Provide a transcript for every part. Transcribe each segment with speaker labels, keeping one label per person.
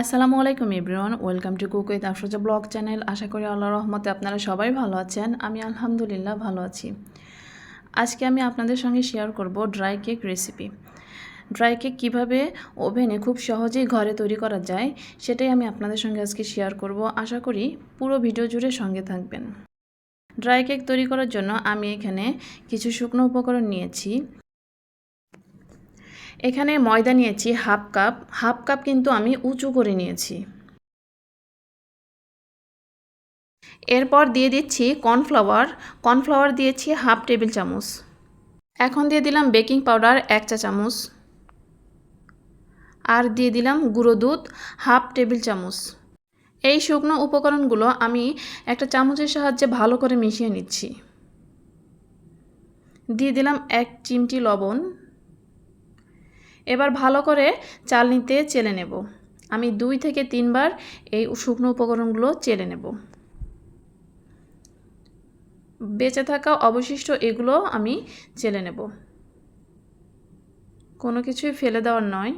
Speaker 1: আসসালামু আলাইকুম everyone, welcome to cook with Afroza blog channel. আশা করি আল্লাহ রহমতে আপনারা সবাই ভালো আছেন। আমি আলহামদুলিল্লাহ ভালো আছি। আজকে আমি আপনাদের সঙ্গে শেয়ার করব dry cake recipe dry cake কীভাবে ওভেনে খুব সহজেই ঘরে তৈরি করা যায়, সেটাই আমি আপনাদের সঙ্গে আজকে শেয়ার করব। আশা করি পুরো ভিডিও জুড়ে সঙ্গে থাকবেন। ড্রাই কেক তৈরি করার জন্য আমি এখানে কিছু শুকনো উপকরণ নিয়েছি। এখানে ময়দা নিয়েছি হাফ কাপ। হাফ কাপ কিন্তু আমি উঁচু করে নিয়েছি। এরপর দিয়ে দিচ্ছি কর্নফ্লাওয়ার। কর্নফ্লাওয়ার দিয়েছি হাফ টেবিল চামচ। এখন দিয়ে দিলাম বেকিং পাউডার এক চা চামচ। আর দিয়ে দিলাম গুঁড়ো দুধ হাফ টেবিল চামচ। এই শুকনো উপকরণগুলো আমি একটা চামচের সাহায্যে ভালো করে মিশিয়ে নিচ্ছি। দিয়ে দিলাম এক চিমটি লবণ। এবার ভালো করে চালনিতে চেলে নেব। আমি দুই থেকে তিনবার এই শুকনো উপকরণগুলো চেলে নেব। বেঁচে থাকা অবশিষ্ট এগুলো আমি চেলে নেব। কোনো কিছুই ফেলে দেওয়ার নয়।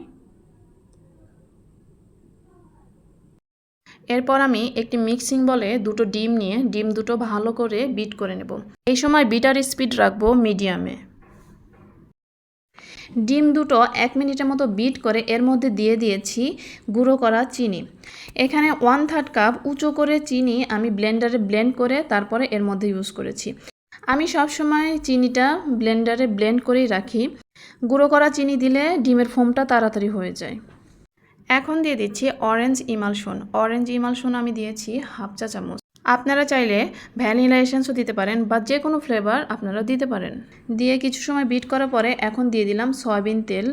Speaker 1: এরপর আমি একটি মিক্সিং বলে দুটো ডিম নিয়ে ডিম দুটো ভালো করে বিট করে নেব। এই সময় বিটার স্পিড রাখব মিডিয়ামে। ডিম দুটো এক মিনিটের মতো বিট করে এর মধ্যে দিয়ে দিয়েছি গুঁড়ো করা চিনি। এখানে ওয়ান থার্ড কাপ উঁচু করে চিনি আমি ব্লেন্ডারে ব্লেন্ড করে তারপরে এর মধ্যে ইউজ করেছি। আমি সব সময় চিনিটা ব্লেন্ডারে ব্লেন্ড করেই রাখি। গুঁড়ো করা চিনি দিলে ডিমের ফোমটা তাড়াতাড়ি হয়ে যায়। এখন দিয়ে দিচ্ছি অরেঞ্জ ইমালশন অরেঞ্জ ইমালশন আমি দিয়েছি হাফ চা চামচ। আপনারা চাইলে ভ্যানিলা এসেন্সও দিতে পারেন বা যে কোনো ফ্লেভার আপনারা দিতে পারেন। দিয়ে কিছু সময় বিট করার পরে এখন দিয়ে দিলাম সয়াবিন তেল।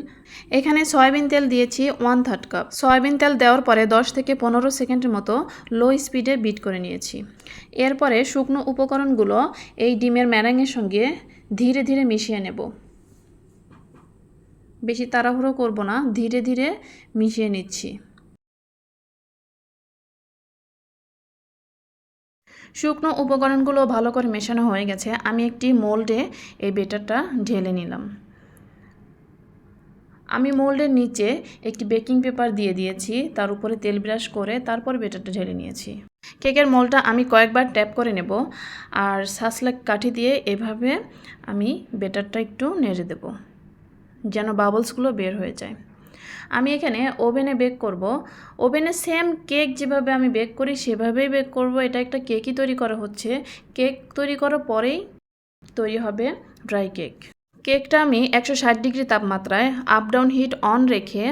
Speaker 1: এখানে সয়াবিন তেল দিয়েছি ওয়ান থার্ড কাপ সয়াবিন তেল দেওয়ার পরে 10 থেকে পনেরো সেকেন্ডের মতো লো স্পিডে বিট করে নিয়েছি। এরপরে শুকনো উপকরণগুলো এই ডিমের ম্যারাঙের সঙ্গে ধীরে ধীরে মিশিয়ে নেব। বেশি তাড়াহুড়ো করব না, ধীরে ধীরে মিশিয়ে নিচ্ছি। শুকনো উপকরণগুলো ভালো করে মেশানো হয়ে গেছে। আমি একটি মোল্ডে এই বেটারটা ঢেলে নিলাম। আমি মোল্ডের নিচে একটি বেকিং পেপার দিয়ে দিয়েছি, তার উপরে তেল ব্রাশ করে তারপর বেটারটা ঢেলে নিয়েছি। কেকের মোলটা আমি কয়েকবার ট্যাপ করে নেব, আর সাসলাক কাঠি দিয়ে এভাবে আমি বেটারটা একটু নেড়ে দেব। যেন বাবলসগুলো বের হয়ে যায়। আমি এখানে ওভেনে বেক করব। ওভেনে সেম কেক যেভাবে আমি বেক করি, সেভাবেই বেক করব। এটা একটা কেকই তৈরি করা হচ্ছে। কেক তৈরি করার পরেই তৈরি হবে ড্রাই কেক কেকটা আমি একশো ষাট ডিগ্রি তাপমাত্রায় আপ ডাউন হিট অন রেখে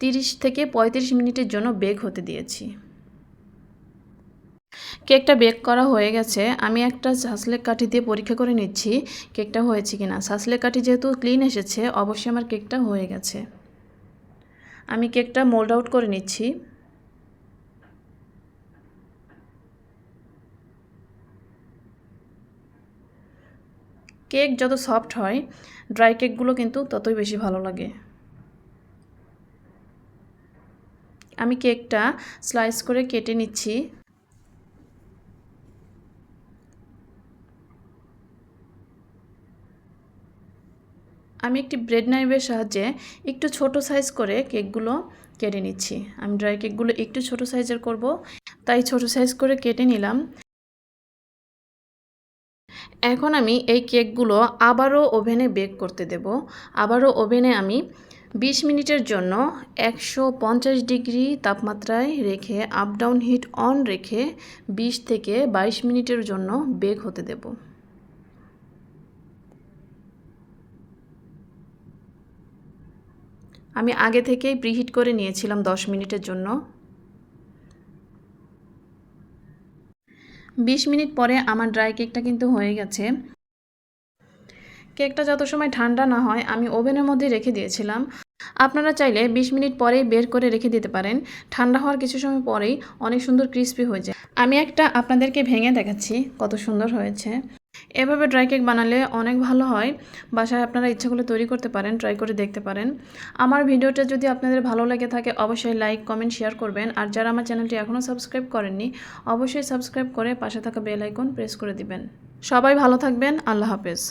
Speaker 1: তিরিশ থেকে পঁয়ত্রিশ মিনিটের জন্য বেক হতে দিয়েছি। কেকটা বেক করা হয়ে গেছে। আমি একটা সাসলেক কাঠি দিয়ে পরীক্ষা করে নিচ্ছি, কেকটা হয়েছে কিনা। সাসলেক কাঠি যেহেতু ক্লিন এসেছে, অবশ্যই আমার কেকটা হয়ে গেছে। আমি কেকটা মোল্ড আউট করে নিচ্ছি। কেক যত সফট হয়, ড্রাই কেকগুলো কিন্তু ততই বেশি ভালো লাগে। আমি কেকটা স্লাইস করে কেটে নিচ্ছি। আমি একটি ব্রেড নাইভের সাহায্যে একটু ছোট সাইজ করে কেকগুলো কেটে নিচ্ছি। আমি ড্রাই কেকগুলো একটু ছোট সাইজের করব, তাই ছোট সাইজ করে কেটে নিলাম। এখন আমি এই কেকগুলো আবারও ওভেনে বেক করতে দেব। আবারও ওভেনে আমি 20 মিনিটের জন্য একশো পঞ্চাশ ডিগ্রি তাপমাত্রায় রেখে আপ ডাউন হিট অন রেখে 20 থেকে 22 মিনিটের জন্য বেক হতে দেবো। আমি আগে থেকেই প্রিহিট করে নিয়েছিলাম দশ মিনিটের জন্য। বিশ মিনিট পরে আমার ড্রাই কেকটা কিন্তু হয়ে গেছে। কেকটা যত সময় ঠান্ডা না হয়, আমি ওভেনের মধ্যে রেখে দিয়েছিলাম। আপনারা চাইলে 20 মিনিট পরেই বের করে রেখে দিতে পারেন। ঠান্ডা হওয়ার কিছু সময় পরেই অনেক সুন্দর ক্রিস্পি হয়ে যায়। আমি একটা আপনাদেরকে ভেঙে দেখাচ্ছি কত সুন্দর হয়েছে। এভাবে ড্রাই কেক বানালে অনেক ভালো হয়। বাসায় আপনারা ইচ্ছাগুলো তৈরি করতে পারেন ট্রাই করে দেখতে পারেন। আমার ভিডিওটা যদি আপনাদের ভালো লেগে থাকে, অবশ্যই লাইক কমেন্ট শেয়ার করবেন। আর যারা আমার চ্যানেলটি এখনও সাবস্ক্রাইব করেননি, অবশ্যই সাবস্ক্রাইব করে পাশে থাকা বেল আইকন প্রেস করে দিবেন। সবাই ভালো থাকবেন, আল্লাহ হাফেজ।